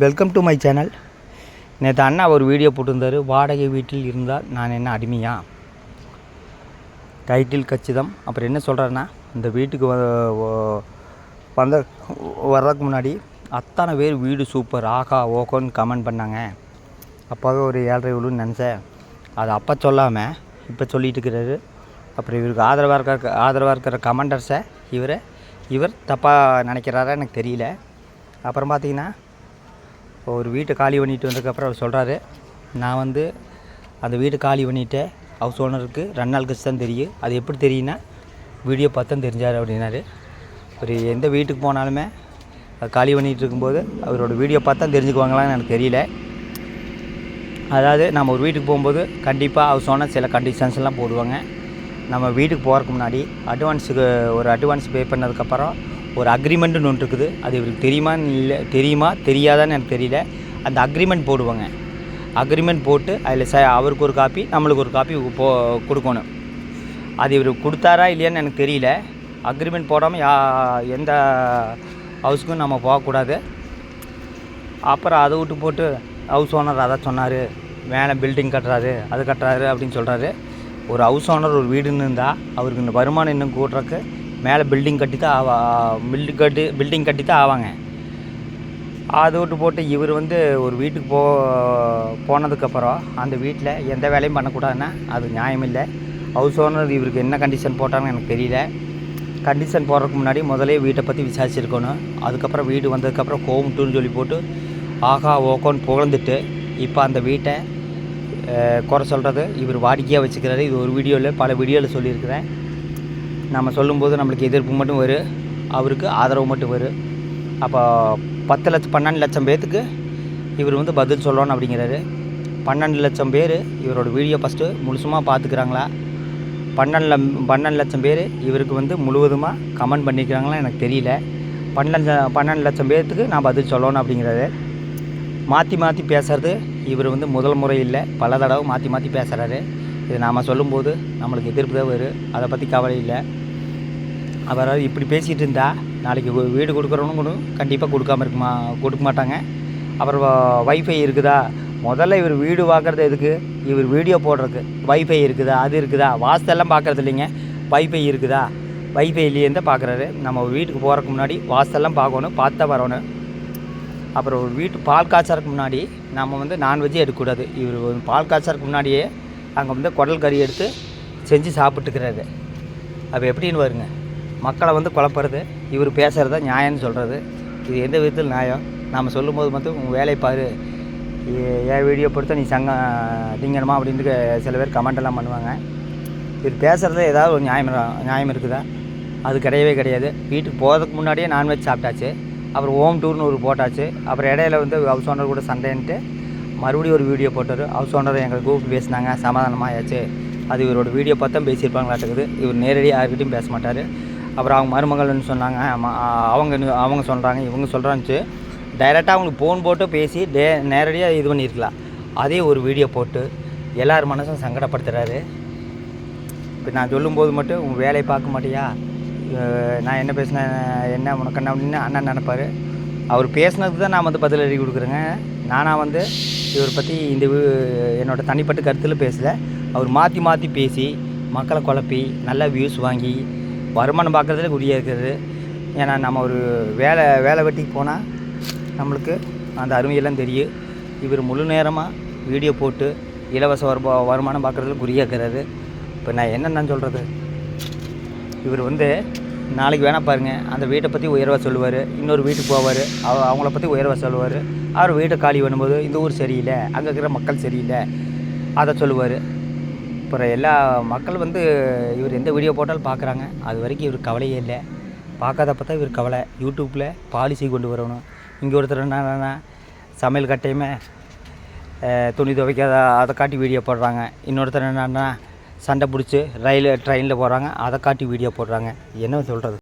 Welcome to my channel நேற்று அண்ணா ஒரு video போட்டிருந்தாரு. வாடகை வீட்டில் இருந்தால் நான் என்ன அடிமையா? டைட்டில் கச்சிதம். அப்புறம் என்ன சொல்கிறேன்னா இந்த வீட்டுக்கு வந்த வர்றதுக்கு முன்னாடி அத்தனை பேர் வீடு சூப்பர் ஆகா ஓகோன்னு கமெண்ட் பண்ணாங்க. அப்பாவே ஒரு ஏழரை விழுன்னு நினச்சேன். அது அப்போ சொல்லாமல் இப்போ சொல்லிட்டு இருக்கிறாரு. அப்புறம் இவருக்கு ஆதரவாக இருக்க ஆதரவாக இருக்கிற கமெண்டர்ஸை இவர் இவர் தப்பாக நினைக்கிறாரா எனக்கு தெரியல. அப்புறம் பார்த்தீங்கன்னா இப்போ ஒரு வீட்டை காலி பண்ணிட்டு வந்ததுக்கப்புறம் அவர் சொல்கிறாரு நான் வந்து அந்த வீட்டை காலி பண்ணிவிட்டு ஹவுஸ் ஓனருக்கு ரெண்டு நாள் கழிச்சு தான் தெரியும். அது எப்படி தெரியும்னா வீடியோ பார்த்து தான் தெரிஞ்சார் அப்படின்னாரு. ஒரு எந்த வீட்டுக்கு போனாலுமே அது காலி பண்ணிகிட்டு இருக்கும்போது அவரோட வீடியோ பார்த்து தான் தெரிஞ்சுக்குவாங்களான்னு எனக்கு தெரியல. அதாவது நம்ம ஒரு வீட்டுக்கு போகும்போது கண்டிப்பாக ஹவுஸ் ஓனர் சில கண்டிஷன்ஸ் எல்லாம் போடுவாங்க. நம்ம வீட்டுக்கு போகிறதுக்கு முன்னாடி அட்வான்ஸுக்கு ஒரு அட்வான்ஸ் பே பண்ணதுக்கப்புறம் ஒரு அக்ரிமெண்ட்டுன்னு ஒன்று இருக்குது. அது இவருக்கு தெரியுமான்னு இல்லை தெரியுமா தெரியாதான்னு எனக்கு தெரியல. அந்த அக்ரிமெண்ட் போடுவாங்க. அக்ரிமெண்ட் போட்டு அதில் ச அவருக்கு ஒரு காப்பி நம்மளுக்கு ஒரு காப்பி போ கொடுக்கணும். அது இவர் கொடுத்தாரா இல்லையான்னு எனக்கு தெரியல. அக்ரிமெண்ட் போடாமல் யா எந்த ஹவுஸ்க்கும் நம்ம போகக்கூடாது. அப்புறம் அதை விட்டு போட்டு ஹவுஸ் ஓனர் அதை சொன்னார் மேலே பில்டிங் கட்டுறாரு அது கட்டுறாரு அப்படின்னு சொல்கிறாரு ஒரு ஹவுஸ் ஓனர் ஒரு வீடுன்னு இருந்தால் அவருக்கு இந்த வருமானம் இன்னும் கூட்டுறக்கு மேலே பில்டிங் கட்டி தான் ஆவா பில்டிங் கட்டி பில்டிங் கட்டி தான் ஆவாங்க. அது விட்டு போட்டு இவர் வந்து ஒரு வீட்டுக்கு போ போனதுக்கப்புறம் அந்த வீட்டில் எந்த வேலையும் பண்ணக்கூடாதுன்னா அது நியாயம் இல்லை. ஹவுஸ் ஓனர் இவருக்கு என்ன கண்டிஷன் போட்டாங்கன்னு எனக்கு தெரியல. கண்டிஷன் போடுறதுக்கு முன்னாடி முதலே வீட்டை பற்றி விசாரிச்சிருக்கணும். அதுக்கப்புறம் வீடு வந்ததுக்கப்புறம் கோமுட்டுன்னு சொல்லி போட்டு ஆகா ஓகோன்னு புகழ்ந்துட்டு இப்போ அந்த வீட்டை குறை சொல்கிறது இவர் வாடிக்கையாக வச்சுக்கிறாரு. இது ஒரு வீடியோவில் பல வீடியோவில் சொல்லியிருக்கிறேன். நம்ம சொல்லும்போது நம்மளுக்கு எதிர்ப்பு மட்டும் வரும் அவருக்கு ஆதரவு மட்டும் வரும் அப்போ பத்து லட்சம் பன்னெண்டு லட்சம் பேர்த்துக்கு இவர் வந்து பதில் சொல்லணும் அப்படிங்கிறாரு. பன்னெண்டு லட்சம் பேர் இவரோட வீடியோ ஃபஸ்ட்டு முழுசுமாக பார்த்துக்கிறாங்களா பன்னெண்டு லம் பன்னெண்டு லட்சம் பேர் இவருக்கு வந்து முழுவதுமாக கமெண்ட் பண்ணிக்கிறாங்களா எனக்கு தெரியல. பன்னெண்டு பன்னெண்டு லட்சம் பேர்த்துக்கு நான் பதில் சொல்லணும் அப்படிங்கிறாரு. மாற்றி மாற்றி பேசுகிறது இவர் வந்து முதல் முறை இல்லை பல தடவை மாற்றி மாற்றி பேசுகிறாரு இது நாம் சொல்லும்போது நம்மளுக்கு எதிர்ப்பு தான் வரும் அதை பற்றி கவலை இல்லை. அவரால் இப்படி பேசிகிட்டு இருந்தா நாளைக்கு வீடு கொடுக்குறவனும் கூட கண்டிப்பாக கொடுக்காம இருக்குமா கொடுக்க மாட்டாங்க. அப்புறம் வைஃபை இருக்குதா? முதல்ல இவர் வீடு பார்க்குறது எதுக்கு? இவர் வீடியோ போடுறதுக்கு. வைஃபை இருக்குதா? அது இருக்குதா? வாஸ்தெல்லாம் பார்க்குறது இல்லைங்க. வைஃபை இருக்குதா? வைஃபை இல்லையே பார்க்குறாரு. நம்ம வீட்டுக்கு போகிறதுக்கு முன்னாடி வாஸ்தெல்லாம் பார்க்கணும் பார்த்தா வரணும். அப்புறம் வீட்டு பால் காய்ச்சறதுக்கு முன்னாடி நம்ம வந்து நான்வெஜ்ஜே எடுக்கக்கூடாது. இவர் பால் காய்ச்சறதுக்கு முன்னாடியே அங்கே வந்து குடல் கறி எடுத்து செஞ்சு சாப்பிட்டுக்கிறாரு. அப்போ எப்படின்னு வருங்க மக்களை வந்து குழப்பறது இவர் பேசுகிறத நியாயம்னு சொல்கிறது இது எந்த விதத்தில் நியாயம்? நாம் சொல்லும் போது மட்டும் உங்கள் வேலையை பாரு. என் வீடியோ பொறுத்த நீ சங்கம் திங்கணுமா அப்படின்ட்டு சில பேர் கமெண்டெல்லாம் பண்ணுவாங்க. இவர் பேசுகிறதுல ஏதாவது ஒரு நியாயம் நியாயம் இருக்குதா? அது கிடையவே கிடையாது. வீட்டுக்கு போகிறதுக்கு முன்னாடியே நான்வெஜ் சாப்பிட்டாச்சு. அப்புறம் ஹோம் டூர்னு ஒரு போட்டாச்சு. அப்புறம் இடையில வந்து ஹவுஸ் ஓனர் கூட சண்டைன்ட்டு மறுபடியும் ஒரு வீடியோ போட்டார். ஹவுஸ் ஓனர் எங்களை கூப்பிட்டு பேசினாங்க. சமாதானமாயாச்சு. அது இவரோட வீடியோ பார்த்தா பேசியிருப்பாங்களாட்டுக்குது. இவர் நேரடியாக யார்கிட்டையும் பேச மாட்டார். அப்புறம் அவங்க மருமகள்னு சொன்னாங்க. ஆமாம் அவங்க அவங்க சொல்கிறாங்க இவங்க சொல்கிறான்ச்சு டைரெக்டாக அவங்களுக்கு ஃபோன் போட்டு பேசி டே நேரடியாக இது பண்ணியிருக்கலாம் அதே ஒரு வீடியோ போட்டு எல்லார் மனசும் சங்கடப்படுத்துகிறாரு இப்போ நான் சொல்லும்போது மட்டும் உன் வேலையை பார்க்க மாட்டியா? நான் என்ன பேசினேன் என்ன உனக்கு என்ன? அப்படின்னு அண்ணன் நினைப்பாரு. அவர் பேசுனதுக்கு தான் நான் வந்து பதில் எழுதி கொடுக்குறேங்க. நானாக வந்து இவரை பற்றி இந்த என்னோடய தனிப்பட்ட கருத்தில் பேசலை. அவர் மாற்றி மாற்றி பேசி மக்களை குழப்பி நல்லா வியூஸ் வாங்கி வருமானம் பார்க்குறதுல குறியாக இருக்கிறது. ஏன்னா நம்ம ஒரு வேலை வேலை வெட்டிக்கு போனால் நம்மளுக்கு அந்த அருமையெல்லாம் தெரியும். இவர் முழு நேரமாக வீடியோ போட்டு இலவச வருமா வருமானம் பார்க்குறதுல குறியாக இருக்கிறாரு. இப்போ நான் என்ன சொல்கிறது இவர் வந்து நாளைக்கு வேணால் பாருங்கள் அந்த வீட்டை பற்றி உயர்வாக சொல்லுவார். இன்னொரு வீட்டுக்கு போவார். அவ அவங்கள பற்றி உயர்வாக சொல்லுவார். அவர் வீட்டை காலி பண்ணும்போது இந்த ஊர் சரியில்லை. அங்கே இருக்கிற மக்கள் சரியில்லை. அதை சொல்லுவார். அப்புறம் எல்லா மக்கள் வந்து இவர் எந்த வீடியோ போட்டாலும் பார்க்குறாங்க. அது வரைக்கும் இவர் கவலையே இல்லை. பார்க்காதப்ப தான் இவர் கவலை. யூடியூப்பில் பாலிசி கொண்டு வரணும். இங்கே ஒருத்தர் என்னன்னா சமையல் கட்டையுமே துணி துவைக்காத அதை காட்டி வீடியோ போடுறாங்க. இன்னொருத்தர் என்னன்னா சண்டை பிடிச்சி ரயில் ட்ரெயினில் போகிறாங்க அதை காட்டி வீடியோ போடுறாங்க. என்ன சொல்கிறது